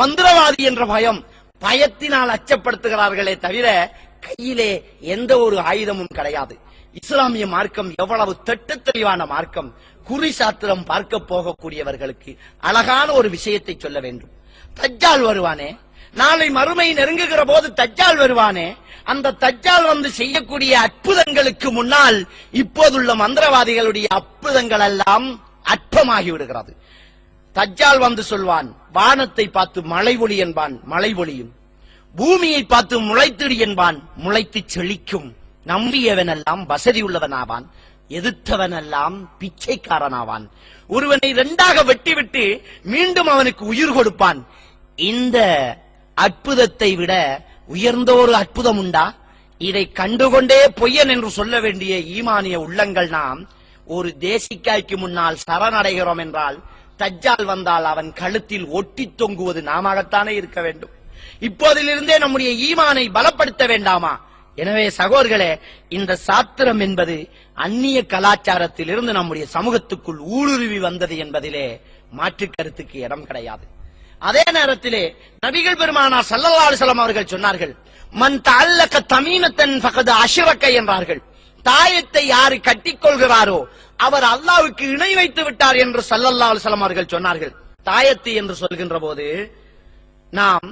மந்திரவாதி என்ற பயம் பயத்தினால் அச்சப்படுத்துகிறார்களே தவிர கையிலே எந்த ஒரு ஆயுதமும் கிடையாது. இஸ்லாமிய மார்க்கம் எவ்வளவு தட்டு தெளிவான மார்க்கம். குறி சாத்திரம் பார்க்க போகக்கூடியவர்களுக்கு அழகான ஒரு விஷயத்தை சொல்ல வேண்டும். தஜ்ஜால் வருவானே? நாளை மறுமை நெருங்குகிற போது தஜ்ஜால் வருவானே? அந்த தஜ்ஜால் வந்து செய்யக்கூடிய அற்புதங்களுக்கு முன்னால் இப்போதுள்ள மந்திரவாதிகளுடைய அற்புதங்கள் எல்லாம் அற்பமாகி விடுகிறது. தஜ்ஜால் வந்து சொல்வான் வானத்தை பார்த்து மழை ஒளி என்பான் மழை ஒளியும் பூமியை பார்த்து முளைத்திடு என்பான் முளைத்து செழிக்கும். நம்பியவனெல்லாம் வசதி உள்ளவனாவான் எதிர்த்தவனெல்லாம் பிச்சைக்காரனாவான். ஒருவனை இரண்டாக வெட்டிவிட்டு மீண்டும் அவனுக்கு உயிர் கொடுப்பான். இந்த அற்புதத்தை விட உயர்ந்த ஒரு அற்புதம் உண்டா? இதை கண்டுகொண்டே பொய்யன் என்று சொல்ல வேண்டிய ஈமானிய உள்ளங்கள் நாம் ஒரு தேசிக்காய்க்கு முன்னால் சரணடைகிறோம் என்றால் தஜ்ஜால் வந்தால் அவன் கழுத்தில் ஒட்டி தொங்குவது நாமத்தானே இருக்க வேண்டும். இப்போதிலிருந்தே நம்முடைய ஈமானை பலப்படுத்த வேண்டாமா? எனவே சகோதர்களே இந்த சாத்திரம் என்பது அந்நிய கலாச்சாரத்தில் இருந்து நம்முடைய சமூகத்துக்குள் ஊடுருவி வந்தது என்பதிலே மாற்று கருத்துக்கு இடம் கிடையாது. அதே நேரத்திலே நபிகள் பெருமானா சல்லல்லா அலைஹி அவர்கள் சொன்னார்கள் மன் தஅல்லக தமீனத்தன் ஃபகத் அஷ்ரக என்றார்கள். தாயத்தை யாரு கட்டிக்கொள்கிறாரோ அவர் அல்லாவுக்கு இணை வைத்து விட்டார் என்று சல்லல்லா அலைஹி அவர்கள் சொன்னார்கள். தாயத்து என்று சொல்கின்ற போது நாம்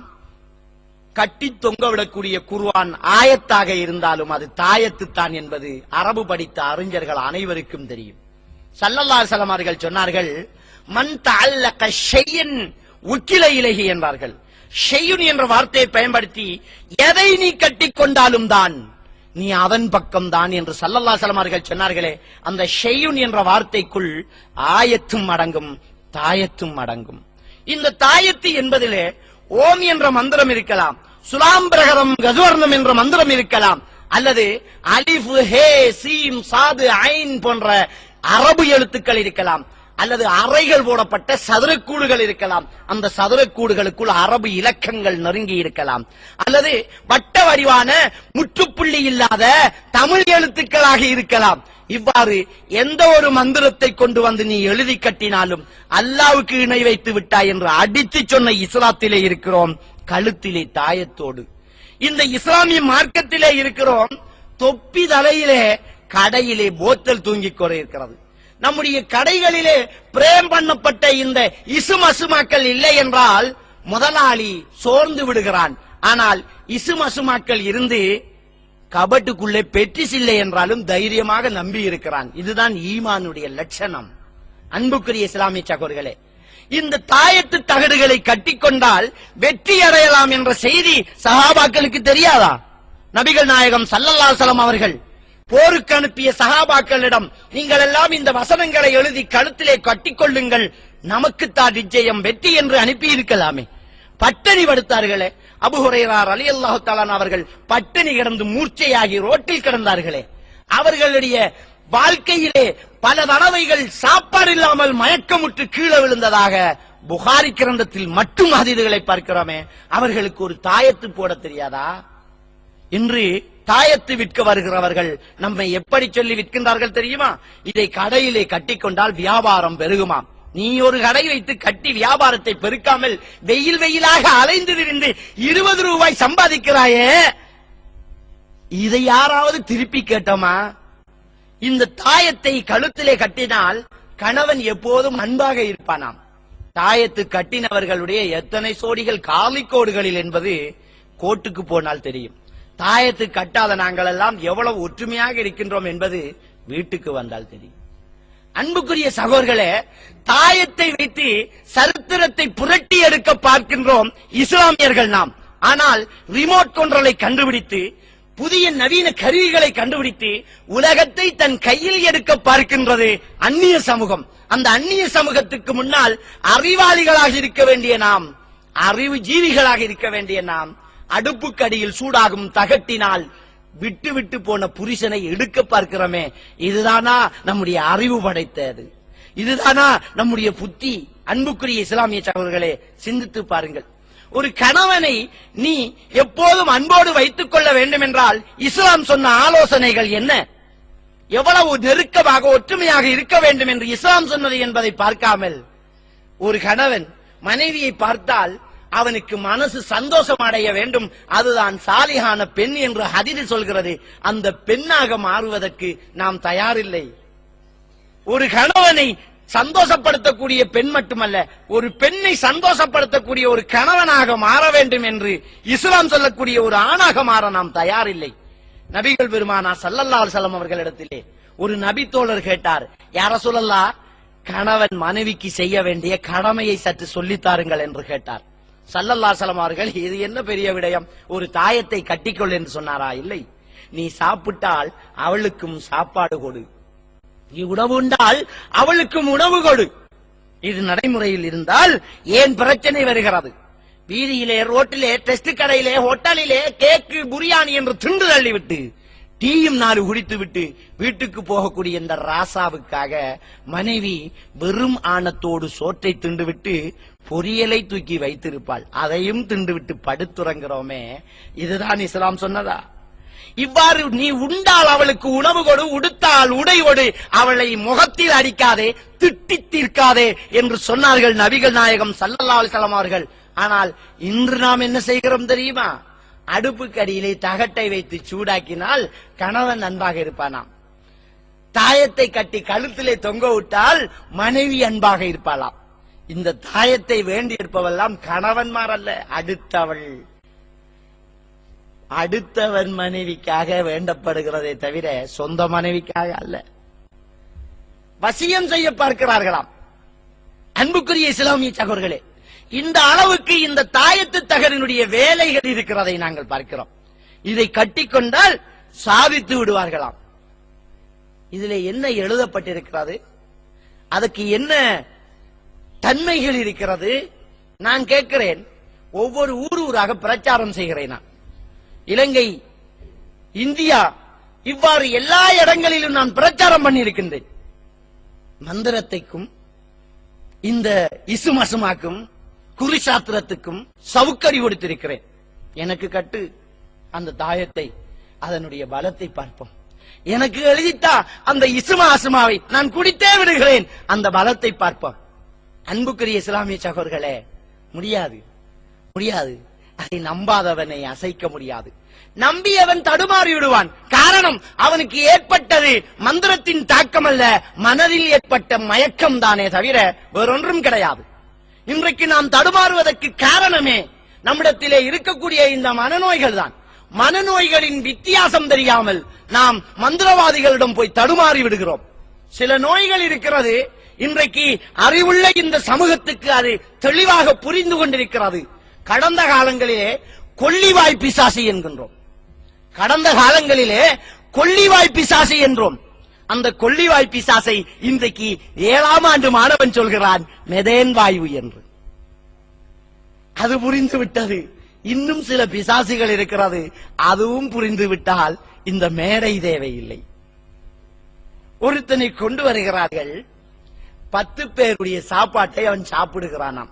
கட்டி தொங்கவிடக்கூடிய குருவான் ஆயத்தாக இருந்தாலும் அது தாயத்து தான் என்பது அரபு படித்த அறிஞர்கள் அனைவருக்கும் தெரியும். சல்லல்லா அலைஹி அவர்கள் சொன்னார்கள் மன் தஅல்லக ஷையன் உக்கில இலகி என்றார்கள் ஷெய்யுன் என்ற வார்த்தையை பயன்படுத்தி எதை நீ கட்டிக்கொண்டாலும் தான் நீ அதன் பக்கம் தான் என்று சல்லல்லா சலமார்கள் சொன்னார்களே அந்த ஷெய்யுன் என்ற வார்த்தைக்குள் ஆயத்தும் அடங்கும் தாயத்தும் அடங்கும். இந்த தாயத்து என்பதிலே ஓம் என்ற மந்திரம் இருக்கலாம் சுலாம் பிரகரம் கசுவர்ணம் என்ற மந்திரம் இருக்கலாம் அல்லது அலிஃபு ஹே சீம் சாது ஐன் போன்ற அரபு எழுத்துக்கள் இருக்கலாம். அல்லது அறைகள் போடப்பட்ட சதுரக்கூடுகள் இருக்கலாம். அந்த சதுரக்கூடுகளுக்குள் அரபு இலக்கங்கள் நெருங்கி இருக்கலாம். அல்லது வட்ட வடிவான முற்றுப்புள்ளி இல்லாத தமிழ் எழுத்துக்களாக இருக்கலாம். இவ்வாறு எந்த ஒரு மந்திரத்தை கொண்டு வந்து நீ எழுதி கட்டினாலும் அல்லாவுக்கு இணை வைத்து விட்டாய் என்று அடித்து சொன்ன இஸ்லாத்திலே இருக்கிறோம். கழுத்திலே தாயத்தோடு. இந்த இஸ்லாமிய மார்க்கத்திலே இருக்கிறோம். தொப்பி தலையிலே கடையிலே போத்தல் தூங்கிக் கொண்டிருக்கிறது. நம்முடைய கடைகளிலே பிரேம் பண்ணப்பட்ட இந்த இசுமசுமாக்கள் இல்லை என்றால் முதலாளி சோர்ந்து விடுகிறான். ஆனால் இசுமசுமாக்கள் இருந்து கபட்டுக்குள்ளே பெட்டிஸ் இல்லை என்றாலும் தைரியமாக நம்பி இருக்கிறான். இதுதான் ஈமானுடைய லட்சணம். அன்புக்குரிய இஸ்லாமிய சகோதர்களே இந்த தாயத்து தகடுகளை கட்டிக்கொண்டால் வெற்றி அடையலாம் என்ற செய்தி சஹாபாக்களுக்கு தெரியாதா? நபிகள் நாயகம் சல்லல்லா சலம் அவர்கள் போருக்கு அனுப்பிய சகாபாக்களிடம் நீங்கள் எல்லாம் இந்த வசனங்களை எழுதி கழுத்திலே கட்டிக்கொள்ளுங்கள். நமக்குத்தான் நிச்சயம் வெற்றி என்று அனுப்பி இருக்கலாமே பட்டினி படுத்தார்களே. அபுஹுரையார் அலி அல்லாஹு தாலான் அவர்கள் பட்டினி கிடந்து மூர்ச்சையாகி ரோட்டில் கிடந்தார்களே. அவர்களுடைய வாழ்க்கையிலே பல தடவைகள் சாப்பாடு இல்லாமல் மயக்கமுற்று கீழே விழுந்ததாக புகாரி கிரந்தத்தில் மட்டும் அதிர்களை பார்க்கிறோமே. அவர்களுக்கு ஒரு தாயத்து போட தெரியாதா? இன்று தாயத்து விற்க வருகிறவர்கள் நம்மை எப்படி சொல்லி விற்கின்றார்கள் தெரியுமா? இதை கடையிலே கட்டிக்கொண்டால் வியாபாரம் பெருகுமாம் நீ ஒரு கடை வைத்து கட்டி வியாபாரத்தை பெருக்காமல் வெயில் வெயிலாக அலைந்து திரிந்து இருபது ரூபாய் சம்பாதிக்கிறாயே? இதை யாராவது திருப்பி கேட்டோமா? இந்த தாயத்தை கழுத்திலே கட்டினால் கணவன் எப்போதும் அன்பாக இருப்பானாம். தாயத்து கட்டினவர்களுடைய எத்தனை சோடிகள் காலிக்கோடுகளில் என்பது கோட்டுக்கு போனால் தெரியும். தாயத்து கட்டாத நாங்கள் எல்லாம் எவ்வளவு ஒற்றுமையாக இருக்கின்றோம் என்பது வீட்டுக்கு வந்தால் தெரியும். அன்புக்குரிய சகோதர்களே தாயத்தை வைத்து சரித்திரத்தை புரட்டி எடுக்க பார்க்கின்றோம் இஸ்லாமியர்கள் நாம். ஆனால் ரிமோட் கொன்றலை கண்டுபிடித்து புதிய நவீன கருவிகளை கண்டுபிடித்து உலகத்தை தன் கையில் எடுக்க பார்க்கின்றது அந்நிய சமூகம். அந்த அந்நிய சமூகத்துக்கு முன்னால் அறிவாளிகளாக இருக்க வேண்டிய நாம் அறிவு ஜீவிகளாக இருக்க வேண்டிய நாம் அடுப்புக்கடியில் சூடாகும் தகட்டினால் விட்டு விட்டு போன புருஷனை எடுக்க பார்க்கிறோமே இதுதானா நம்முடைய அறிவு படைத்தது. இதுதானா நம்முடைய புத்தி. அன்புக்குரிய இஸ்லாமிய சகோதரர்களே சிந்தித்து பாருங்கள். ஒரு கணவனை நீ எப்போதும் அன்போடு வைத்துக் கொள்ள வேண்டும் என்றால் இஸ்லாம் சொன்ன ஆலோசனைகள் என்ன? எவ்வளவு நெருக்கமாக ஒற்றுமையாக இருக்க வேண்டும் என்று இஸ்லாம் சொன்னது என்பதை பார்க்காமல் ஒரு கணவன் மனைவியை பார்த்தால் அவனுக்கு மனசு சந்தோஷம் அடைய வேண்டும். அதுதான் சாலிகான பெண் என்று ஹதிரி சொல்கிறது. அந்த பெண்ணாக மாறுவதற்கு நாம் தயாரில்லை. ஒரு கணவனை சந்தோஷப்படுத்தக்கூடிய பெண் மட்டுமல்ல ஒரு பெண்ணை சந்தோஷப்படுத்தக்கூடிய ஒரு கணவனாக மாற வேண்டும் என்று இஸ்லாம் சொல்லக்கூடிய ஒரு ஆணாக மாற நாம் தயாரில்லை. நபிகள் பெருமானா சல்லல்லா செல்லம் அவர்களிடத்திலே ஒரு நபி தோழர் கேட்டார் யார சொல்லல்லா கணவன் மனைவிக்கு செய்ய வேண்டிய கடமையை சற்று சொல்லித்தாருங்கள் என்று கேட்டார். சல்லல்லா அவர்கள் இது என்ன பெரிய விடயம்? ஒரு தாயத்தை கட்டிக்கொள் என்று சொன்னாரா? இல்லை. நீ சாப்பிட்டால் அவளுக்கும் சாப்பாடு கொடு. நீ உணவு உண்டால் அவளுக்கும் உணவு கொடு. இது நடைமுறையில் இருந்தால் ஏன் பிரச்சனை வருகிறது? வீதியிலே ரோட்டிலே டெஸ்ட் கடையிலே ஹோட்டலிலே கேக்கு புரியாணி என்று திண்டு தள்ளிவிட்டு டீயும் நாலு குடித்து விட்டு வீட்டுக்கு போகக்கூடிய இந்த ராசாவுக்காக மனைவி வெறும் ஆணத்தோடு சோற்றை திண்டுவிட்டு பொரியலை தூக்கி வைத்திருப்பாள். அதையும் திண்டுவிட்டு படுத்துறங்குறோமே இதுதான் இஸ்லாம் சொன்னதா? இவ்வாறு நீ உண்டால் அவளுக்கு உணவு கொடு உடுத்தால் உடை கொடு அவளை முகத்தில் அடிக்காதே திட்டி தீர்க்காதே என்று சொன்னார்கள் நபிகள் நாயகம் சல்லல்லா அலிசல்லாம் அவர்கள். ஆனால் இன்று நாம் என்ன செய்கிறோம் தெரியுமா? அடுப்புக்கு அடியிலே தகட்டை வைத்து சூடாக்கினால் கணவன் அன்பாக இருப்பானாம். தாயத்தை கட்டி கழுத்திலே தொங்க விட்டால் மனைவி அன்பாக இருப்பாளாம். இந்த தாயத்தை வேண்டி இருப்பவெல்லாம் கணவன்மார் அல்ல அடுத்தவள். அடுத்தவன் மனைவிக்காக வேண்டப்படுகிறதை தவிர சொந்த மனைவிக்காக அல்ல. வசியம் செய்ய பார்க்கிறார்களாம். அன்புக்குரிய இஸ்லாமிய சகோர்களே இந்த அளவுக்கு இந்த தாயத்து தகரினுடைய வேலைகள் இருக்கிறதை நாங்கள் பார்க்கிறோம். இதை கட்டிக்கொண்டால் சாதித்து விடுவார்களாம். இதுல என்ன எழுதப்பட்டிருக்கிறது? அதுக்கு என்ன தன்மைகள் இருக்கிறது. நான் கேட்கிறேன் ஒவ்வொரு ஊர் ஊராக பிரச்சாரம் செய்கிறேன் நான். இலங்கை இந்தியா இவ்வாறு எல்லா இடங்களிலும் நான் பிரச்சாரம் பண்ணியிருக்கின்றேன். மந்திரத்தைக்கும் இந்த இசுமசுமாக்கும் குறிசாத்திரத்துக்கும் சவுக்கடி கொடுத்திருக்கிறேன். எனக்கு கட்டு அந்த தாயத்தை அதனுடைய பலத்தை பார்ப்போம். எனக்கு எழுதித்தா அந்த இசுமா அசுமாவை நான் குடித்தே விடுகிறேன். அந்த பலத்தை பார்ப்போம். அன்புக்குரிய இஸ்லாமிய சகோர்களே முடியாது. முடியாது. அதை நம்பாதவனை அசைக்க முடியாது. நம்பியவன் தடுமாறி விடுவான். காரணம் அவனுக்கு ஏற்பட்டது மந்திரத்தின் தாக்கம் அல்ல மனதில் ஏற்பட்ட மயக்கம் தானே தவிர வேறொன்றும் கிடையாது. இன்றைக்கு நாம் தடுமாறுவதற்கு காரணமே நம்மிடத்திலே இருக்கக்கூடிய இந்த மனநோய்கள் தான். மனநோய்களின் வித்தியாசம் தெரியாமல் நாம் மந்திரவாதிகளிடம் போய் தடுமாறி விடுகிறோம். சில நோய்கள் இருக்கிறது இன்றைக்கு அறிவுள்ள இந்த சமூகத்துக்கு அது தெளிவாக புரிந்து கொண்டிருக்கிறது. கடந்த காலங்களிலே கொல்லிவாய் பிசாசி என்கின்றோம். கடந்த காலங்களிலே கொல்லிவாய் பிசாசி என்றோம். அந்த கொல்லிவாய் பிசாசை இன்றைக்கு ஏழாம் ஆண்டு மாணவன் சொல்கிறான் மெதேன் வாயு என்று. அது புரிந்து விட்டது. இன்னும் சில பிசாசுகள் இருக்கிறது. அதுவும் புரிந்து விட்டால் இந்த மேடை தேவையில்லை. ஒருத்தனை கொண்டு வருகிறார்கள். பத்து பேருடைய சாப்பாட்டை அவன் சாப்பிடுகிறானாம்.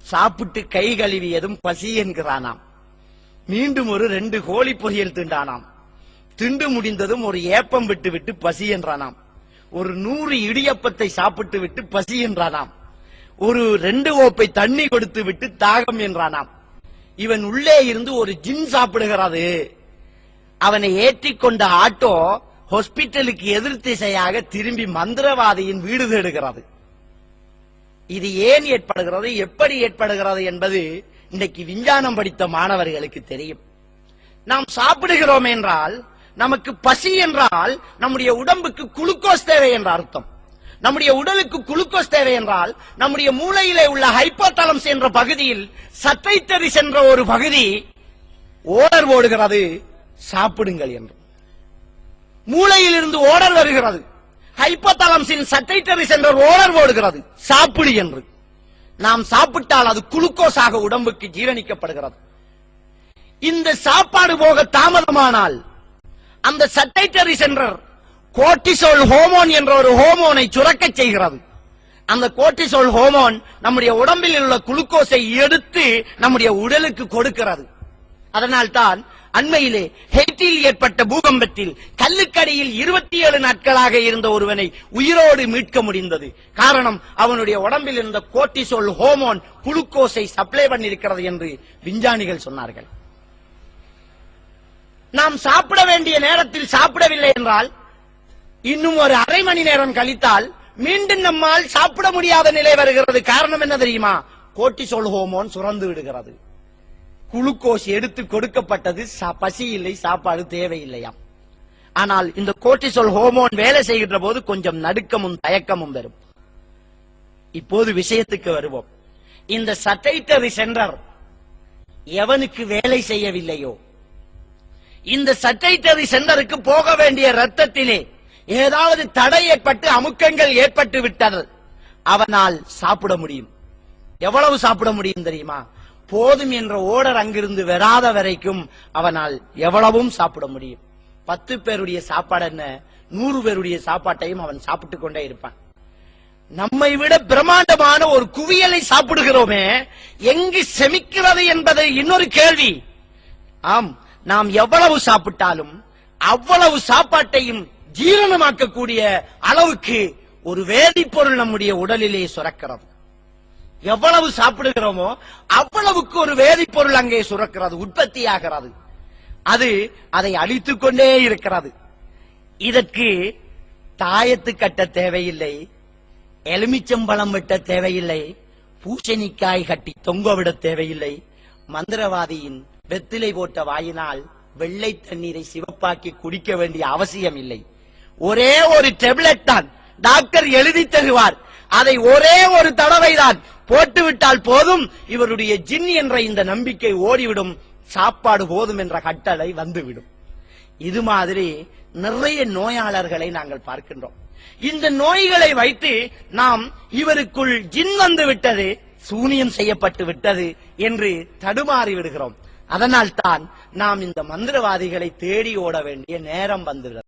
சாப்பிட்டு கை கழுவியதும் பசி என்கிறானாம். மீண்டும் ஒரு ரெண்டு கோழி பொரியல் திண்டானாம். திண்டு முடிந்ததும் ஒரு ஏப்பம் விட்டு விட்டு பசி என்றானாம். ஒரு நூறு இடியப்பத்தை சாப்பிட்டு விட்டு பசி என்றானாம். ஒரு ரெண்டு ஓப்பை தண்ணி கொடுத்து விட்டு தாகம் என்றானாம். இவன் உள்ளே இருந்து ஒரு ஜின் சாப்பிடுகிறது. அவனை ஏற்றிக்கொண்ட ஆட்டோ ஹாஸ்பிட்டலுக்கு எதிர் திசையாக திரும்பி மந்திரவாதியின் வீடு தேடுகிறது. இது ஏன் ஏற்படுகிறது? எப்படி ஏற்படுகிறது என்பது இன்னைக்கு விஞ்ஞானம் படித்த மாணவர்களுக்கு தெரியும். நாம் சாப்பிடுகிறோம் என்றால் நமக்கு பசி என்றால் நம்முடைய உடம்புக்கு குளுக்கோஸ் தேவை என்ற அர்த்தம். நம்முடைய உடலுக்கு குளுக்கோஸ் தேவை என்றால் நம்முடைய மூளையிலே உள்ள ஹைப்போதலம்ஸ் என்ற பகுதியில் சத்தைத்தறி சென்ற ஒரு பகுதி ஓடர் ஓடுகிறது சாப்பிடுங்கள் என்று. மூளையில் இருந்து ஓடர் வருகிறது. ஹைப்போதலம்ஸின் சட்டைட்டரி சென்ற ஓடர் ஓடுகிறது. சாப்பிடு என்று. நாம் சாப்பிட்டால் அது குளுக்கோஸாக உடம்புக்கு ஜீரணிக்கப்படுகிறது. இந்த சாப்பாடு போக தாமதமானால் அந்த சட்டைட்டரி சென்டர் கோர்டிசோல் ஹோமோன் என்ற ஒரு ஹோமோனை சுரக்கச் செய்கிறது. அந்த கோட்டிசோல் ஹோமோன் நம்முடைய உடம்பில் உள்ள குளுக்கோஸை எடுத்து நம்முடைய உடலுக்கு கொடுக்கிறது. அதனால்தான் அண்மையிலே ஹெய்டியில் ஏற்பட்ட பூகம்பத்தில் கல்லுக்கடியில் இருபத்தி ஏழு நாட்களாக இருந்த ஒருவனை உயிரோடு மீட்க முடிந்தது. காரணம் அவனுடைய உடம்பில் இருந்த கோட்டிசோல் ஹோமோன் குளுக்கோஸை சப்ளை பண்ணியிருக்கிறது என்று விஞ்ஞானிகள் சொன்னார்கள். நாம் சாப்பிட வேண்டிய நேரத்தில் சாப்பிடவில்லை என்றால் இன்னும் ஒரு அரை மணி நேரம் கழித்தால் மீண்டும் நம்மால் சாப்பிட முடியாத நிலை வருகிறது. காரணம் என்ன தெரியுமா? கோட்டிசோல் ஹோமோன் சுரந்து விடுகிறது. குளுக்கோஸ் எடுத்து கொடுக்கப்பட்டது சா- பசி இல்லை சாப்பாடு தேவையில்லையாம். ஆனால் இந்த கோர்டிசோல் ஹோமோன் வேலை செய்கின்ற போது கொஞ்சம் நடுக்கமும் தயக்கமும் வரும். இப்போது விஷயத்துக்கு வருவோம். இந்த சட்டைட்டரி சென்டர் எவனுக்கு வேலை செய்யவில்லையோ? இந்த சட்டைட்டரி சென்டருக்கு போக வேண்டிய ரத்தத்திலே ஏதாவது தடை ஏற்பட்டு அமுக்கங்கள் ஏற்பட்டு விட்டது அவனால் சாப்பிட முடியும். எவ்வளவு சாப்பிட முடியும் தெரியுமா? போதும் என்ற ஓடர் அங்கிருந்து வராத வரைக்கும் அவனால் எவ்வளவும் சாப்பிட முடியும். பத்து பேருடைய சாப்பாடு என்ன? நூறு பேருடைய சாப்பாட்டையும் அவன் சாப்பிட்டுக் கொண்டே இருப்பான். நம்மை விட பிரம்மாண்டமான ஒரு குவியலை சாப்பிடுகிறோமே எங்கு செமிக்கிறது என்பது இன்னொரு கேள்வி. ஆம் நாம் எவ்வளவு சாப்பிட்டாலும் அவ்வளவு சாப்பாட்டையும் ஜீரணமாக்கக்கூடிய அளவுக்கு ஒரு வேதிப்பொருள் நம்முடைய உடலிலே சுரக்கிறது. எவ்வளவு சாப்பிடுகிறோமோ அவ்வளவுக்கு ஒரு வேதிப்பொருள் அங்கே சுரக்கிறது உற்பத்தி ஆகிறது அது அதை அழித்துக் கொண்டே இருக்கிறது. இதற்கு தாயத்து கட்ட தேவையில்லை எலுமிச்சம்பழம் வெட்ட தேவையில்லை பூசணிக்காய் கட்டி தொங்க விட தேவையில்லை. மந்திரவாதியின் வெத்திலை போட்ட வாயினால் வெள்ளை தண்ணீரை சிவப்பாக்கி குடிக்க வேண்டிய அவசியம் இல்லை ஒரே ஒரு டெப்லெட் தான் டாக்டர் எழுதி தருவார். அதை ஒரே ஒரு தடவைதான் போட்டுவிட்டால் போதும். இவருடைய ஜின் என்ற இந்த நம்பிக்கை ஓடிவிடும். சாப்பாடு போதும் என்ற கட்டளை வந்துவிடும். இது மாதிரி நிறைய நோயாளர்களை நாங்கள் பார்க்கின்றோம். இந்த நோய்களை வைத்து நாம் இவருக்குள் ஜின் வந்து விட்டது சூனியம் செய்யப்பட்டு விட்டது என்று தடுமாறி விடுகிறோம். அதனால் தான் நாம் இந்த மந்திரவாதிகளை தேடி ஓட வேண்டிய நேரம் வந்துவிடும்